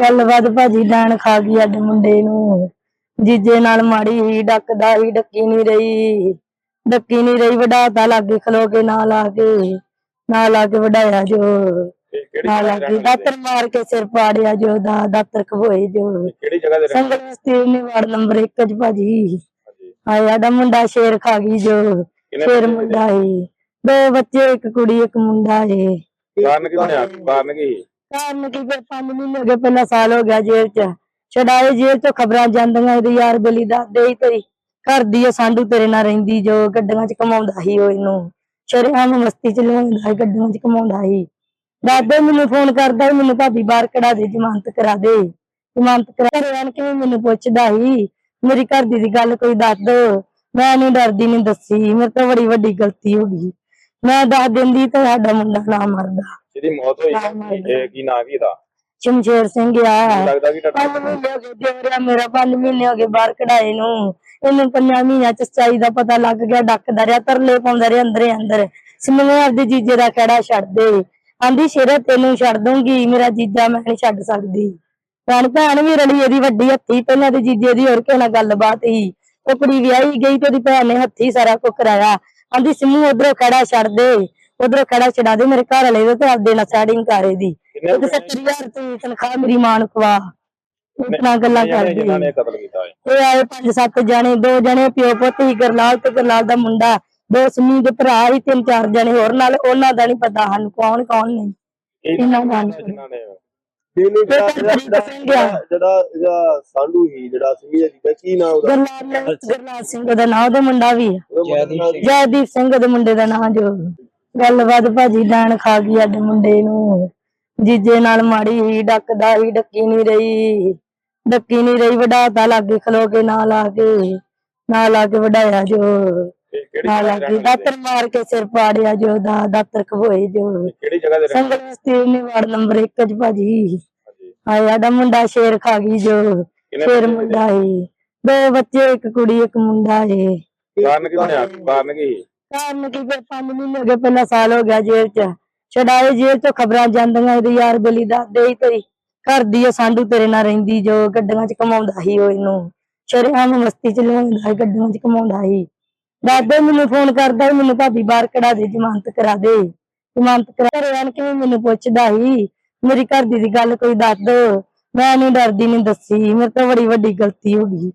ਗੱਲਬਾਤ ਭਾਜੀ ਡਾਣ ਖਾ ਗਈ ਸਾਡੇ ਮੁੰਡੇ ਨੂੰ। ਜੀਜੇ ਨਾਲ ਮਾੜੀ ਹੀ ਡੱਕਦਾ ਹੀ ਡੱਕੀ ਨਹੀਂ ਰਹੀ। ਡੱਕੀ ਨਹੀਂ ਰਹੀ ਵਡਾਤਾ ਲਾਗੇ ਖਲੋ ਕੇ ਨਾਲ ਆ ਕੇ ਨਾਲ ਆ ਕੇ ਵਡਾਇਆ ਜੋ। ਨਾਲ ਆ ਦੇ ਕੇ ਦਾਤਰ ਮਾਰ ਕੇ ਸਿਰ ਪਾੜਿਆ ਜੋ ਦਾ ਦਾਤਰ ਖਵੋਏ ਜੋ? ਕਿਹੜੀ ਜਗ੍ਹਾ ਦੇ ਸੰਗਲ ਬਸਤੀ ਨੇ ਵਾਰਡ ਨੰਬਰ 1 ਚ ਭਾਜੀ। ਵਾਲੇ? ਆ ਸਾਡਾ ਮੁੰਡਾ ਸ਼ੇਰ ਖਾ ਗਈ ਜੋ। ਸ਼ੇਰ ਮੁੰਡਾ ਏ ਦੋ ਬੱਚੇ ਇੱਕ ਕੁੜੀ ਇੱਕ ਮੁੰਡਾ ਏ ਕਾਰਨ ਕੀ ਬਣਿਆ? ਕਾਰਨ ਕੀ? ਕਾਰਨ ਕੀ ਫਿਰ 5 ਮਹੀਨੇ ਹੋ ਗਏ ਪਹਿਲਾਂ ਸਾਲ ਹੋ ਗਿਆ ਜੇਲ੍ਹ ਚ। ਛਡਾਏ ਜੇਲ੍ਹ ਤੋਂ ਖਬਰਾਂ ਜਾਂਦੀਆਂ ਇਹਦੇ ਯਾਰ ਬਲੀ ਦੱਸਦੇ ਹੀ ਤੇਰੀ। ਘਰ ਦੀ ਆ, ਸਾਂਢੂ ਤੇਰੇ ਨਾਲ ਰਹਿੰਦੀ, ਜੋ ਗੱਡੀਆਂ ਚ ਕਮਾਉਂਦਾ ਸੀ ਉਹ ਇਹਨੂੰ। ਸ਼ਰੇਆਮ ਮਸਤੀ ਚ ਲਿਆਉਂਦਾ ਸੀ, ਗੱਡੀਆਂ ਚ ਕਮਾਉਂਦਾ ਸੀ। ਦਾਦੇ ਮੈਨੂੰ ਫੋਨ ਕਰਦਾ ਸੀ, ਮੈਨੂੰ ਭਾਬੀ ਬਾਹਰ ਕਢਾ ਦੇ, ਜ਼ਮਾਨਤ ਕਰਾ ਦੇ। ਜ਼ਮਾਨਤ ਕਰਾ ਘਰੇ ਆਣ ਕੇ ਵੀ ਮੈਨੂੰ ਪੁੱਛਦਾ ਸੀ? ਮੇਰੀ ਘਰ ਦੀ ਦੀ ਗੱਲ ਕੋਈ ਦੱਸ ਦੋ। ਮੈਂ ਨਹੀਂ ਡਰਦੀ ਨਹੀਂ ਦੱਸੀ। ਮੇਰੇ ਤੋਂ ਬੜੀ ਵੱਡੀ ਗਲਤੀ ਹੋ ਗਈ। ਮੈਂ ਦੱਸ ਦਿੰਦੀ ਤਾਂ ਸਾਡਾ ਮੁੰਡਾ ਨਾ ਮਰਦਾ। ਜਿਹਦੀ ਮੌਤ ਹੋਈ ਹਾਂ, ਇਹ ਕੀ ਨਾਂ ਕੀ ਇਹਦਾ? ਸ਼ਮਸ਼ੇਰ ਸਿੰਘ ਆ। ਲੱਗਦਾ ਕਿ ਤੁਹਾਡਾ ਪੰਜ ਮਹੀਨੇ ਹੋ ਗਏ ਮੇਰਾ ਪੰਜ ਮਹੀਨੇ ਹੋ ਗਏ ਬਾਹਰ ਕਢਾਏ ਨੂੰ। ਇਹਨੂੰ ਪੰਜਾਂ ਮਹੀਨਿਆਂ ਚ ਸਚਾਈ ਦਾ ਪਤਾ ਲੱਗ ਗਿਆ ਡੱਕਦਾ ਰਿਹਾ ਤਰਲੇ ਪਾਉਂਦਾ ਰਿਹਾ ਅੰਦਰੇ ਅੰਦਰ। ਸਿਮਨੇ ਆਪਦੇ ਜੀਜੇ ਦਾ ਖੜਾ ਛੱਡ ਦੇ। ਆਂਦੀ ਸ਼ੇਰਾ ਤੈਨੂੰ ਛੱਡ ਦੂੰਗੀ ਮੇਰਾ ਜੀਜਾ ਮੈਂ ਨਹੀਂ ਛੱਡ ਸਕਦੀ। ਭੈਣ ਭੈਣ ਵੀ ਰਲੀ ਇਹਦੀ ਵੱਡੀ ਹੱਥੀ ਪਹਿਲਾਂ ਤੇ ਜੀਜੇ ਦੀ ਹੋਰ ਕਿਸੇ ਨਾਲ ਗੱਲਬਾਤ ਸੀ। ਉਹ ਕੁੜੀ ਵਿਆਹੀ ਗਈ ਤੇ ਉਹਦੀ ਭੈਣ ਨੇ ਹੱਥੀ ਸਾਰਾ ਕੁਝ ਕਰਾਇਆ। ਆਂਦੀ ਸਿਮੂ ਉਧਰੋਂ ਖੜਾ ਛੱਡ ਦੇ? ਉਧਰੋਂ ਖੜਾ ਛਡਾ ਦੇ ਮੇਰੇ ਘਰ ਵਾਲੇ ਦੇ ਤੇ ਆਪਦੇ ਨਾਲ ਸੈਟਿੰਗ ਕਰੇ ਦੀ ਕਿੰਨੇ ਇੱਕ 70000 ਤੇ ਤਨਖਾਹ ਮੇਰੀ ਮਾਂ ਨੂੰ ਖਵਾ ਇਤਨਾ ਗੱਲਾਂ ਜਿਨ੍ਹਾਂ ਨੇ- ਕਰਦੀ ਜਿਨ੍ਹਾਂ ਨੇ ਕਤਲ ਕੀਤਾ ਹੈ ਇਹ ਆਏ ਪੰਜ ਸੱਤ ਜਣੇ ਦੋ ਜਣੇ ਪਿਓ ਪੁੱਤ ਹੀ ਗਰਲਾਲ ਤੇ ਗਰਲਾਲ ਦਾ ਮੁੰਡਾ। ਦੋ ਸਿੰਮੀ ਦੇ ਭਰਾ ਹੀ ਤਿੰਨ ਚਾਰ ਜਣੇ ਹੋਰ ਨਾਲ ਉਹਨਾਂ ਦਾ ਨਹੀਂ ਪਤਾ ਸਾਨੂੰ ਕੌਣ ਕੌਣ ਨਹੀਂ। ਇਹ ਇਹਨਾਂ ਦਾ ਨੀ। ਜਿਨ੍ਹਾਂ ਨੇ ਇਹਨੂੰ ਜਿਹੜਾ ਇਹ ਤਾਂ ਜਿਹੜਾ ਸਿੰਘ ਆ। ਜਿਹੜਾ ਇਹਦਾ ਸਾਂਢੂ ਹੀ ਜਿਹੜਾ ਸਿੰਘ ਜੀ ਦਾ ਕੀ ਨਾਮ ਉਹਦਾ? ਗਰਲਾਲ ਗਰਲਾਲ ਸਿੰਘ ਦਾ ਨਾਂ ਉਹਦਾ ਮੁੰਡਾ ਵੀ ਜੈਦੀਪ ਸਿੰਘ। ਦੇ ਮੁੰਡੇ ਦਾ ਨਾਂ ਜੋ ਗੱਲਬਾਤ ਭਾਜੀ ਡਾਣ ਖਾ ਗਈ ਸਾਡੇ ਮੁੰਡੇ ਨੂੰ। ਜੀਜੇ ਨਾਲ ਮਾੜੀ ਹੀ ਡੱਕਦਾ ਹੀ ਡੱਕੀ ਨਹੀਂ ਰਹੀ। ਡੱਕੀ ਨਹੀਂ ਰਹੀ ਵਡਾਤਾ ਲਾਗੇ ਖਲੋ ਕੇ ਨਾਲ ਆ ਕੇ ਨਾਲ ਆ ਕੇ ਵਡਾਇਆ ਜੋ। ਨਾਲ ਆ ਦੇ ਕੇ ਦਾਤਰ ਮਾਰ ਕੇ ਸਿਰ ਪਾੜਿਆ ਜੋ ਦਾ ਦਾਤਰ ਖਵੋਏ ਜੋ? ਕਿਹੜੀ ਜਗ੍ਹਾ ਦੇ ਸੰਗਲ ਨੇ ਵਾਰਡ ਨੰਬਰ 1 ਚ ਭਾਜੀ। ਵਾਲੇ? ਆ ਸਾਡਾ ਮੁੰਡਾ ਸ਼ੇਰ ਖਾ ਗਈ ਜੋ। ਸ਼ੇਰ ਮੁੰਡਾ ਏ ਦੋ ਬੱਚੇ ਇੱਕ ਕੁੜੀ ਇੱਕ ਮੁੰਡਾ ਏ ਕਾਰਨ ਕੀ ਬਣਿਆ? ਕਾਰਨ ਕੀ? ਕਾਰਨ ਕੀ ਫਿਰ 5 ਮਹੀਨੇ ਹੋ ਗਏ ਪਹਿਲਾਂ ਸਾਲ ਹੋ ਗਿਆ ਜੇਲ੍ਹ ਚ। ਛਡਾਏ ਜੇਲ੍ਹ ਤੋਂ ਖਬਰਾਂ ਜਾਂਦੀਆਂ ਇਹਦੇ ਯਾਰ ਬਲੀ ਦੱਸਦੇ ਹੀ ਤੇਰੀ। ਘਰ ਦੀ ਆ, ਸਾਂਢੂ ਤੇਰੇ ਨਾਲ ਰਹਿੰਦੀ ਜੋ ਗੱਡੀਆਂ ਚ ਕਮਾਉਂਦਾ ਸੀ ਉਹ ਇਹਨੂੰ। ਸ਼ਰੇਆਮ ਮਸਤੀ ਚ ਲਿਆਉਂਦਾ ਸੀ, ਗੱਡੀਆਂ ਚ ਕਮਾਉਂਦਾ ਸੀ। ਦਾਦੇ ਮੈਨੂੰ ਫੋਨ ਕਰਦਾ ਸੀ, ਮੈਨੂੰ ਭਾਬੀ ਬਾਹਰ ਕਢਾ ਦੇ, ਜ਼ਮਾਨਤ ਕਰਾ ਦੇ। ਜ਼ਮਾਨਤ ਕਰਾ ਘਰੇ ਆਣ ਕੇ ਵੀ ਮੈਨੂੰ ਪੁੱਛਦਾ ਸੀ। ਮੇਰੀ ਘਰ ਦੀ ਦੀ ਗੱਲ ਕੋਈ ਦੱਸ ਦੋ। ਮੈਂ ਨਹੀਂ ਡਰਦੀ ਨਹੀਂ ਦੱਸੀ। ਮੇਰੇ ਤੋਂ ਬੜੀ ਵੱਡੀ ਗਲਤੀ ਹੋ ਗਈ।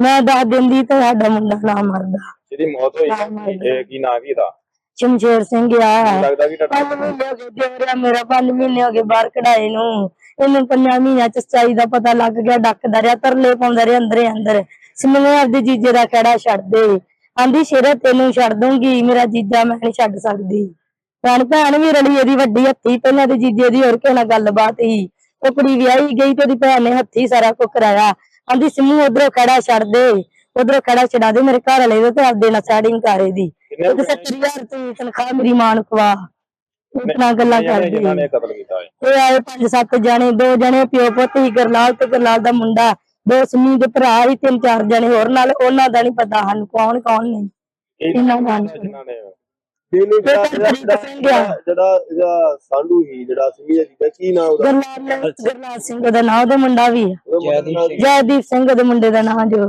ਮੈਂ ਦੱਸ ਦਿੰਦੀ ਤਾਂ ਸਾਡਾ ਮੁੰਡਾ ਨਾ ਮਰਦਾ। ਜਿਹਦੀ ਮੌਤ ਹੋਈ ਹਾਂ, ਇਹ ਕੀ ਨਾਂ ਕੀ ਇਹਦਾ? ਸ਼ਮਸ਼ੇਰ ਸਿੰਘ ਆ। ਲੱਗਦਾ ਕਿ ਤੁਹਾਡਾ ਪੰਜ ਮਹੀਨੇ ਹੋ ਗਏ ਮੇਰਾ ਪੰਜ ਮਹੀਨੇ ਹੋ ਗਏ ਬਾਹਰ ਕਢਾਏ ਨੂੰ। ਇਹਨੂੰ ਪੰਜਾਂ ਮਹੀਨਿਆਂ ਚ ਸਚਾਈ ਦਾ ਪਤਾ ਲੱਗ ਗਿਆ ਡੱਕਦਾ ਰਿਹਾ ਤਰਲੇ ਪਾਉਂਦਾ ਰਿਹਾ ਅੰਦਰੇ ਅੰਦਰ। ਸਿਮਨੇ ਆਪਦੇ ਜੀਜੇ ਦਾ ਖੜਾ ਛੱਡ ਦੇ। ਆਂਦੀ ਸ਼ੇਰਾ ਤੈਨੂੰ ਛੱਡ ਦੂੰਗੀ ਮੇਰਾ ਜੀਜਾ ਮੈਂ ਨਹੀਂ ਛੱਡ ਸਕਦੀ। ਭੈਣ ਭੈਣ ਵੀ ਰਲੀ ਇਹਦੀ ਵੱਡੀ ਹੱਥੀ ਪਹਿਲਾਂ ਤੇ ਜੀਜੇ ਦੀ ਹੋਰ ਕਿਸੇ ਨਾਲ ਗੱਲਬਾਤ ਸੀ। ਉਹ ਕੁੜੀ ਵਿਆਹੀ ਗਈ ਤੇ ਉਹਦੀ ਭੈਣ ਨੇ ਹੱਥੀ ਸਾਰਾ ਕੁਝ ਕਰਾਇਆ। ਆਂਦੀ ਸਿਮੂ ਉਧਰੋਂ ਖੜਾ ਛੱਡ ਦੇ। ਉਧਰੋਂ ਖੜਾ ਛਡਾ ਦੇ ਮੇਰੇ ਘਰ ਵਾਲੇ ਦੇ ਤੇ ਆਪਦੇ ਨਾਲ ਸੈਟਿੰਗ ਕਰੇ ਦੀ ਕਿੰਨੇ ਇੱਕ 70000 ਤੇ ਤਨਖਾਹ ਮੇਰੀ ਮਾਂ ਨੂੰ ਖਵਾ। ਇਤਨਾ ਗੱਲਾਂ ਕਰਦੀ ਜਿਨ੍ਹਾਂ ਨੇ ਕਤਲ ਕੀਤਾ ਹੈ ਇਹ ਆਏ ਪੰਜ ਸੱਤ ਜਣੇ ਦੋ ਜਣੇ ਪਿਓ ਪੁੱਤ ਹੀ ਗਰਲਾਲ ਤੇ ਗਰਲਾਲ ਦਾ ਮੁੰਡਾ ਦੋ ਸਿੰਮੀ ਦੇ ਭਰਾ ਹੀ ਤਿੰਨ ਚਾਰ ਜਣੇ ਹੋਰ ਨਾਲ ਉਹਨਾਂ ਦਾ ਨਹੀਂ ਪਤਾ ਸਾਨੂੰ ਕੌਣ ਕੌਣ ਨਹੀਂ। ਇਹ ਇਹਨਾਂ ਦਾ ਜਿਹੜਾ ਸਾਂਢੂ ਹੀ ਜਿਹੜਾ ਸਿੰਘ ਜੀ ਦਾ ਕੀ ਨਾਮ ਉਹਦਾ? ਗਰਲਾਲ ਸਿੰਘ ਦਾ ਨਾਂ ਉਹਦਾ ਮੁੰਡਾ ਵੀ ਜੈਦੀਪ ਸਿੰਘ ਦੇ ਮੁੰਡੇ ਦਾ ਨਾਂ ਜੋ